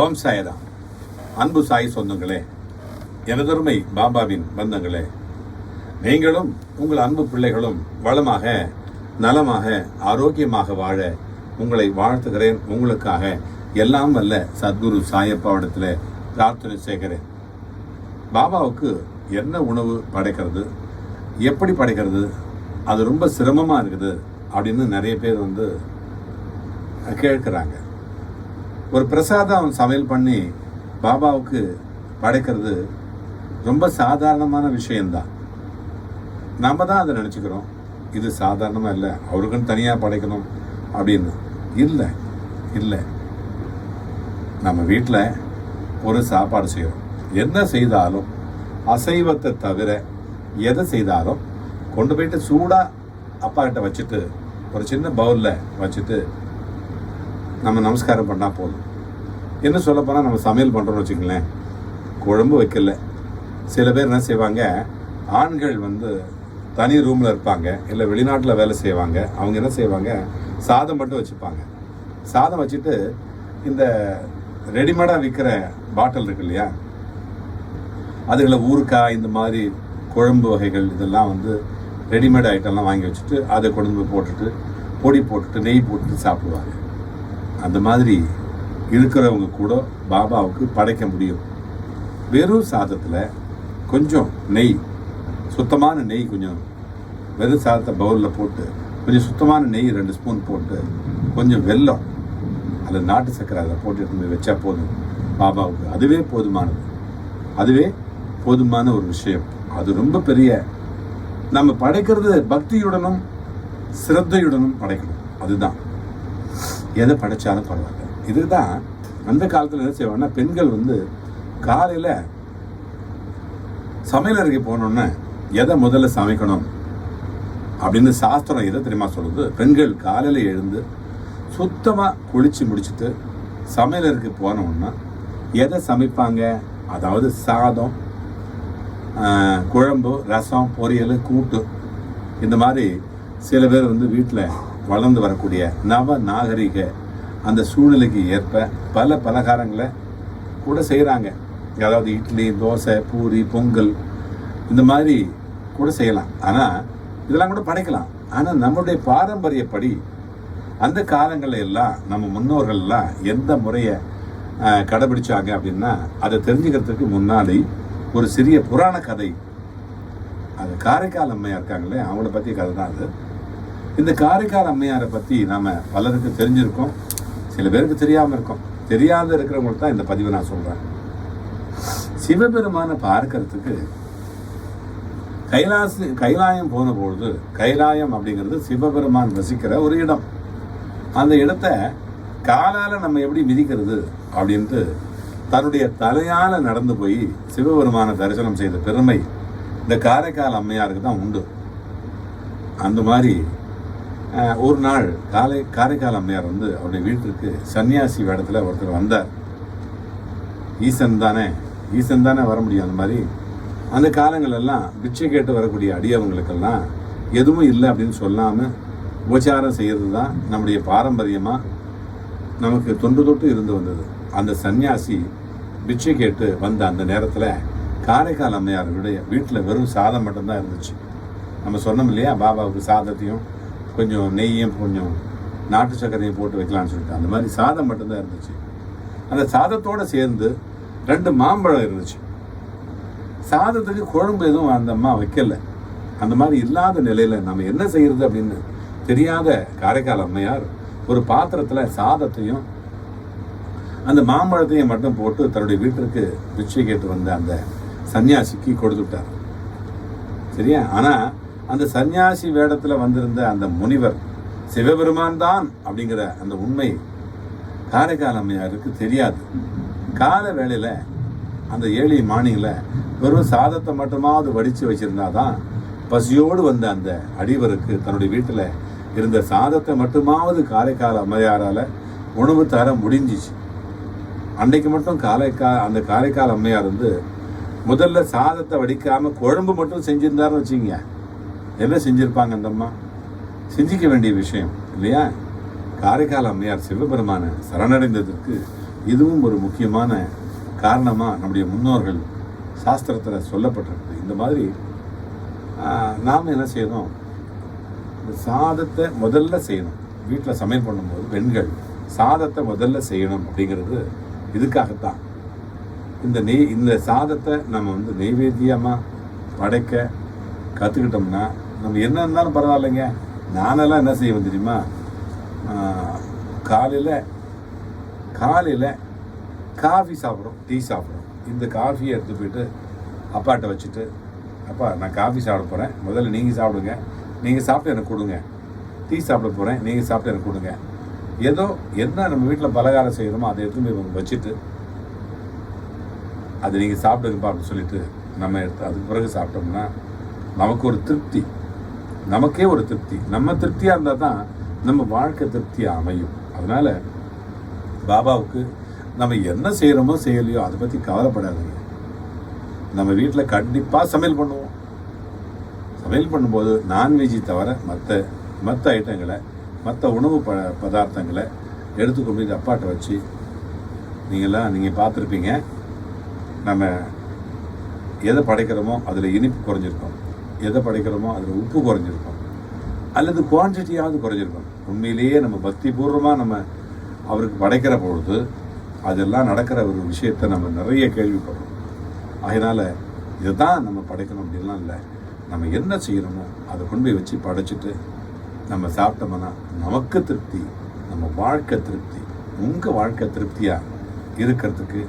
ஓம் சாய்ராம். அன்பு சாய் சொந்தங்களே எனதருமை பாபாவின் பந்தங்களே நீங்களும் உங்கள் அன்பு பிள்ளைகளும் வளமாக நலமாக ஆரோக்கியமாக வாழ உங்களை வாழ்த்துகிறேன். உங்களுக்காக எல்லாம் வல்ல சத்குரு சாயப்பாவிடத்தில் பிரார்த்தனை செய்கிறேன். பாபாவுக்கு என்ன உணவு படைக்கிறது எப்படி படைக்கிறது அது ரொம்ப சிரமமாக இருக்குது அப்படின்னு நிறைய பேர் வந்து கேட்குறாங்க. ஒரு பிரசாதம் அவன் சமையல் பண்ணி பாபாவுக்கு படைக்கிறது ரொம்ப சாதாரணமான விஷயந்தான் நம்ம தான் அதை நினச்சிக்கிறோம். இது சாதாரணமாக இல்லை அவருக்குன்னு தனியாக படைக்கணும் அப்படின்னு. இல்லை இல்லை. நம்ம வீட்டில் ஒரு சாப்பாடு செய்கிறோம் என்ன செய்தாலும் அசைவத்தை தவிர எதை செய்தாலும் கொண்டு போயிட்டு சூடாக அப்பா கிட்ட வச்சுட்டு ஒரு சின்ன பவுலில் வச்சுட்டு நம்ம நமஸ்காரம் பண்ணால் போதும். என்ன சொல்ல போனால் நம்ம சமையல் பண்ணுறோம்னு வச்சுக்கங்களேன். குழம்பு வைக்கல. சில பேர் என்ன செய்வாங்க ஆண்கள் வந்து தனி ரூமில் இருப்பாங்க இல்லை வெளிநாட்டில் வேலை செய்வாங்க. அவங்க என்ன செய்வாங்க சாதம் மட்டும் வச்சுப்பாங்க. சாதம் வச்சுட்டு இந்த ரெடிமேடாக விற்கிற பாட்டில் இருக்கு இல்லையா? அதுகளில் ஊறுக்காய் இந்த மாதிரி குழம்பு வகைகள் இதெல்லாம் வந்து ரெடிமேட் ஐட்டம்லாம் வாங்கி வச்சுட்டு அதை கொண்டு போய் போட்டுட்டு பொடி போட்டுட்டு நெய் போட்டுட்டு சாப்பிடுவாங்க. அந்த மாதிரி இருக்கிறவங்க கூட பாபாவுக்கு படைக்க முடியும். வெறும் சாதத்தில் கொஞ்சம் நெய் சுத்தமான நெய் கொஞ்சம் வெறும் சாதத்தை பவுலில் போட்டு கொஞ்சம் சுத்தமான நெய் ரெண்டு ஸ்பூன் போட்டு கொஞ்சம் வெல்லம் அதில் நாட்டு சர்க்கரை அதில் போட்டு எடுத்து போய் வச்சா போதும். பாபாவுக்கு அதுவே போதுமானது. அதுவே போதுமான ஒரு விஷயம். அது ரொம்ப பெரிய நம்ம படைக்கிறது பக்தியுடனும் சிரத்தையுடனும் படைக்கணும். அதுதான். எதை படைச்சாலும் பரவாயில்ல. இதுதான் அந்த காலத்தில் என்ன செய்வாங்கன்னா பெண்கள் வந்து காலையில் சமையலறைக்கு போனோன்னே எதை முதல்ல சமைக்கணும் அப்படின்னு சாஸ்திரம் எதை தெரியுமா சொல்லுது? பெண்கள் காலையில் எழுந்து சுத்தமாக குளித்து முடிச்சுட்டு சமையலறைக்கு போனோன்னா எதை சமைப்பாங்க? அதாவது சாதம் குழம்பு ரசம் பொரியல் கூட்டு. இந்த மாதிரி சில பேர் வந்து வீட்டில் வளர்ந்து வரக்கூடிய நவ நாகரிக அந்த சூழ்நிலைக்கு ஏற்ப பல பலகாரங்களை கூட செய்கிறாங்க அதாவது இட்லி தோசை பூரி பொங்கல் இந்த மாதிரி கூட செய்யலாம். ஆனால் இதெல்லாம் கூட படைக்கலாம். ஆனால் நம்மளுடைய பாரம்பரியப்படி அந்த காலங்களில் எல்லாம் நம்ம முன்னோர்கள் எல்லாம் எந்த முறையை கடைபிடிச்சாங்க அப்படின்னா அதை தெரிஞ்சுக்கிறதுக்கு முன்னாடி ஒரு சிறிய புராண கதை. அது காரைக்கால் அம்மையாக இருக்காங்களே அவங்கள பற்றி கதை தான் அது. இந்த காரைக்கால் அம்மையாரை பற்றி நாம் பலருக்கு தெரிஞ்சிருக்கோம். சில பேருக்கு தெரியாமல் இருக்கோம். தெரியாத இருக்கிறவங்களுக்கு தான் இந்த பதிவை நான் சொல்கிறேன் சிவபெருமானை பார்க்கறதுக்கு கைலாசி கைலாயம் போன பொழுது கைலாயம் அப்படிங்கிறது சிவபெருமான் வசிக்கிற ஒரு இடம். அந்த இடத்த காலால் நம்ம எப்படி மிதிக்கிறது அப்படின்ட்டு தன்னுடைய தலையால் நடந்து போய் சிவபெருமானை தரிசனம் செய்த பெருமை இந்த காரைக்கால் அம்மையாருக்கு தான் உண்டு. அந்த மாதிரி ஒரு நாள் காலை காரைக்கால் அம்மையார் வந்து அவருடைய வீட்டிற்கு சன்னியாசி வேடத்தில் ஒருத்தர் வந்தார். ஈசன் தானே? ஈசன் தானே வர முடியும் அந்த மாதிரி. அந்த காலங்களெல்லாம் பிச்சை கேட்டு வரக்கூடிய அடியவங்களுக்கெல்லாம் எதுவும் இல்லை அப்படின்னு சொல்லாமல் உபச்சாரம் செய்கிறது தான் நம்முடைய பாரம்பரியமாக நமக்கு தொன்று தொட்டு இருந்து வந்தது. அந்த சன்னியாசி பிச்சை கேட்டு வந்த அந்த நேரத்தில் காரைக்கால் அம்மையாருடைய வீட்டில் வெறும் சாதம் மட்டும்தான் இருந்துச்சு. நம்ம சொன்னோம் இல்லையா? பாபாவுக்கு சாதத்தையும் கொஞ்சம் நெய்யும் கொஞ்சம் நாட்டு சர்க்கரையும் போட்டு வைக்கலாம்னு சொல்லிட்டு அந்த மாதிரி சாதம் மட்டும்தான் இருந்துச்சு. அந்த சாதத்தோடு சேர்ந்து ரெண்டு மாம்பழம் இருந்துச்சு. சாதத்துக்கு குழம்பு எதுவும் அந்த அம்மா வைக்கல. அந்த மாதிரி இல்லாத நிலையில் நம்ம என்ன செய்யறது அப்படின்னு தெரியாத காரைக்கால் அம்மையார் ஒரு பாத்திரத்தில் சாதத்தையும் அந்த மாம்பழத்தையும் மட்டும் போட்டு தன்னுடைய வீட்டிற்கு பிச்சை கேட்டு வந்த அந்த சன்னியாசிக்கு கொடுத்துட்டார் சரியா? ஆனால் அந்த சன்னியாசி வேடத்தில் வந்திருந்த அந்த முனிவர் சிவபெருமான் தான் அப்படிங்கிற அந்த உண்மை காரைக்கால் அம்மையாருக்கு தெரியாது. கால வேளையில் அந்த ஏழி மானியில் வெறும் சாதத்தை மட்டுமாவது வடித்து வச்சிருந்தாதான் பசியோடு வந்த அந்த அடிவருக்கு தன்னுடைய வீட்டில் இருந்த சாதத்தை மட்டுமாவது காரைக்கால் அம்மையாரால் உணவு தர முடிஞ்சிச்சு. அன்னைக்கு மட்டும் காரைக்கா அந்த காரைக்கால் அம்மையார் வந்து முதல்ல சாதத்தை வடிக்காமல் குழம்பு மட்டும் செஞ்சுருந்தாருன்னு வச்சுங்க என்ன செஞ்சிருப்பாங்க அந்த அம்மா செஞ்சிக்க வேண்டிய விஷயம் இல்லையா? காரைக்கால் அம்மையார் சிவபெருமான சரணடைந்ததற்கு இதுவும் ஒரு முக்கியமான காரணமாக நம்முடைய முன்னோர்கள் சாஸ்திரத்தில் சொல்லப்பட்டிருக்கு இந்த மாதிரி நாம் என்ன செய்யணும்? இந்த சாதத்தை முதல்ல செய்யணும். வீட்டில் சமையல் பண்ணும்போது பெண்கள் சாதத்தை முதல்ல செய்யணும் அப்படிங்கிறது இதுக்காகத்தான். இந்த நெய் இந்த சாதத்தை நம்ம வந்து நெய்வேத்தியமாக படைக்க கற்றுக்கிட்டோம்னா நம்ம என்ன இருந்தாலும் பரவாயில்லைங்க. நானெல்லாம் என்ன செய்வேன் தெரியுமா? காலையில் காலையில் காஃபி சாப்பிட்றோம் டீ சாப்பிட்றோம். இந்த காஃபியை எடுத்து போயிட்டு அப்பாட்ட வச்சுட்டு அப்பா நான் காஃபி சாப்பிட போகிறேன் முதல்ல நீங்கள் சாப்பிடுங்க. நீங்கள் சாப்பிட்டு எனக்கு கொடுங்க. டீ சாப்பிட போகிறேன் நீங்கள் சாப்பிட்டு எனக்கு கொடுங்க. ஏதோ என்ன நம்ம வீட்டில் பலகாரம் செய்கிறோமோ அதை எடுத்து போய் வச்சுட்டு அது நீங்கள் சாப்பிடுங்கப்பா அப்படின்னு சொல்லிட்டு நம்ம எடுத்து அதுக்கு பிறகு சாப்பிட்டோம்னா நமக்கு ஒரு திருப்தி. நமக்கே ஒரு திருப்தி. நம்ம திருப்தியாக இருந்தால் தான் நம்ம வாழ்க்கை திருப்தியாக அமையும். அதனால் பாபாவுக்கு நம்ம என்ன செய்கிறோமோ செய்யலையோ அதை பற்றி கவலைப்படாதீங்க. நம்ம வீட்டில் கண்டிப்பாக சமையல் பண்ணுவோம். சமையல் பண்ணும்போது நான்வெஜ்ஜை தவிர மற்ற மற்ற ஐட்டங்களை மற்ற உணவு ப பதார்த்தங்களை எடுத்துக்கொண்டு போய் அப்பாட்டை வச்சு நீங்களாம் நீங்கள் பார்த்துருப்பீங்க. நம்ம எதை படைக்கிறோமோ அதில் இனிப்பு குறைஞ்சிருக்கும். எதை படைக்கிறோமோ அதில் உப்பு குறைஞ்சிருக்கும். அல்லது குவான்டிட்டியாவது குறைஞ்சிருக்கும். உண்மையிலேயே நம்ம பக்தி பூர்வமாக நம்ம அவருக்கு படைக்கிற பொழுது அதெல்லாம் நடக்கிற ஒரு விஷயத்தை நம்ம நிறைய கேள்விப்படுறோம். அதனால் இதை தான் நம்ம படைக்கணும் அப்படின்லாம் இல்லை. நம்ம என்ன செய்யணுமோ அதை கொண்டு போய் வச்சு படைச்சிட்டு நம்ம சாப்பிட்டோம்னா நமக்கு திருப்தி நம்ம வாழ்க்கை திருப்தி உங்கள் வாழ்க்கை திருப்தியாக இருக்கிறதுக்கு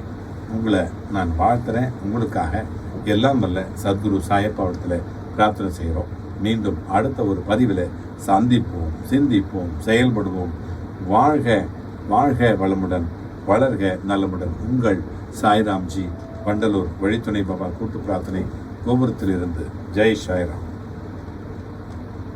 உங்களை நான் வாழ்த்துறேன். உங்களுக்காக எல்லாம் வல்ல சத்குரு சாயப்பாவடத்தில் பிரார்த்தனை செய்கிறோம். மீண்டும் அடுத்த ஒரு பதிவில் சந்திப்போம் சிந்திப்போம் செயல்படுவோம். வாழ்க வாழ்க வளமுடன் வளர்க நலமுடன். உங்கள் சாய்ராம்ஜி வண்டலூர் வழித்துணை பாபா கூட்டு பிரார்த்தனை கோபுரத்திலிருந்து. ஜெய் சாய்ராம்.